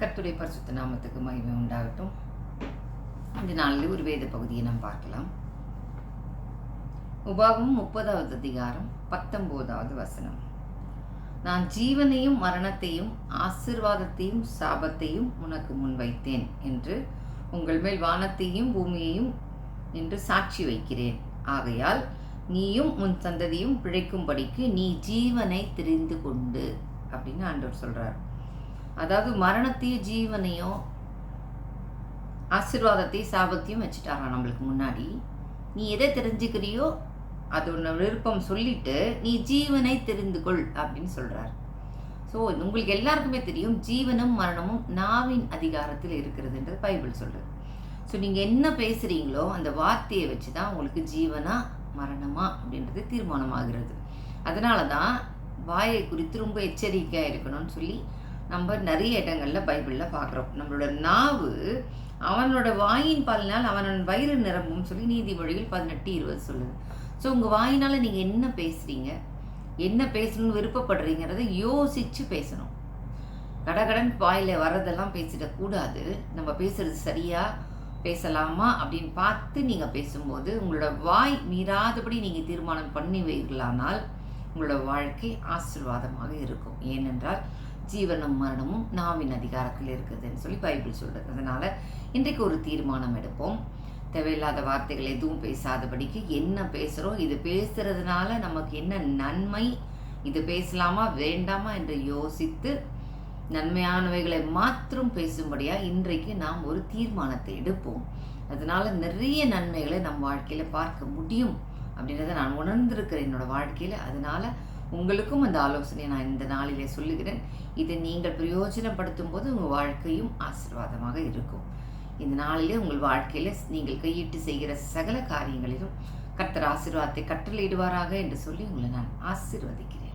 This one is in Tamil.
கத்துடைய பரிசுத்த நாமத்துக்கு மகிமை உண்டாகட்டும். இந்த நாளில் ஒரு வேத பகுதியை நாம் பார்க்கலாம். உபாகம் முப்பதாவது அதிகாரம் பத்தொன்பதாவது வசனம். நான் ஜீவனையும் மரணத்தையும் ஆசிர்வாதத்தையும் சாபத்தையும் உனக்கு முன்வைத்தேன் என்று உங்கள் மேல் வானத்தையும் பூமியையும் என்று சாட்சி வைக்கிறேன். ஆகையால் நீயும் உன் சந்ததியும் பிழைக்கும்படிக்கு நீ ஜீவனை தெரிந்து கொண்டு அப்படின்னு ஆண்டவர் சொல்கிறார் அதாவது மரணத்தையும் ஜீவனையும் ஆசீர்வாதத்தையும் சாபத்தையும் வச்சுட்டாராம் நம்மளுக்கு முன்னாடி. நீ எதை தெரிஞ்சுக்கிறியோ அது ஒன்று விருப்பம் சொல்லிட்டு நீ ஜீவனை தெரிந்து கொள் அப்படின்னு சொல்கிறார் ஸோ உங்களுக்கு எல்லாருக்குமே தெரியும் ஜீவனும் மரணமும் நாவின் அதிகாரத்தில் இருக்கிறதுன்றது பைபிள் சொல்கிறது ஸோ நீங்கள் என்ன பேசுகிறீங்களோ அந்த வார்த்தையை வச்சு தான் உங்களுக்கு ஜீவனா மரணமா அப்படின்றது தீர்மானமாகிறது. அதனால தான் வாயை குறித்து ரொம்ப எச்சரிக்கையாக இருக்கணும்னு சொல்லி நம்ம நிறைய இடங்களில் பைபிளில் பார்க்குறோம். நம்மளோட நாவு அவனோட வாயின் பாலினால் அவனோட வயிறு நிரம்பும் சொல்லி நீதிமொழிகள் பதினெட்டு இருபது சொல்லுது. ஸோ உங்கள் வாயினால் நீங்கள் என்ன பேசுகிறீங்க என்ன பேசணும்னு விருப்பப்படுறீங்கிறத யோசித்து பேசணும். கடகடன் வாயில் வர்றதெல்லாம் பேசிடக்கூடாது நம்ம பேசுறது சரியாக பேசலாமா அப்படின்னு பார்த்து நீங்கள் பேசும்போது உங்களோட வாய் மீறாதபடி நீங்கள் தீர்மானம் பண்ணி வைக்கலானால் உங்களோட வாழ்க்கை ஆசீர்வாதமாக இருக்கும். ஏனென்றால் ஜீவனும் மரணமும் நாவின் அதிகாரத்தில் இருக்குதுன்னு சொல்லி பைபிள் சொல்கிறது அதனால் இன்றைக்கு ஒரு தீர்மானம் எடுப்போம். தேவையில்லாத வார்த்தைகள் எதுவும் பேசாதபடிக்கு என்ன பேசுகிறோம் இது பேசுறதுனால நமக்கு என்ன நன்மை இது பேசலாமா வேண்டாமா என்று யோசித்து நன்மையானவைகளை மாத்திரம் பேசும்படியாக இன்றைக்கு நாம் ஒரு தீர்மானத்தை எடுப்போம். அதனால் நிறைய நன்மைகளை நம் வாழ்க்கையில் பார்க்க முடியும். அப்படின்றத நான் உணர்ந்திருக்கிறேன் என்னோட வாழ்க்கையில். அதனால் உங்களுக்கும் அந்த ஆலோசனையை நான் இந்த நாளிலே சொல்லுகிறேன். இதை நீங்கள் பிரயோஜனப்படுத்தும் போது உங்கள் வாழ்க்கையும் ஆசீர்வாதமாக இருக்கும். இந்த நாளிலே உங்கள் வாழ்க்கையில் நீங்கள் கையிட்டு செய்கிற சகல காரியங்களிலும் கர்த்தர் ஆசீர்வாதத்தை கட்டளையிடுவாராக என்று சொல்லி உங்களை நான் ஆசீர்வதிக்கிறேன்.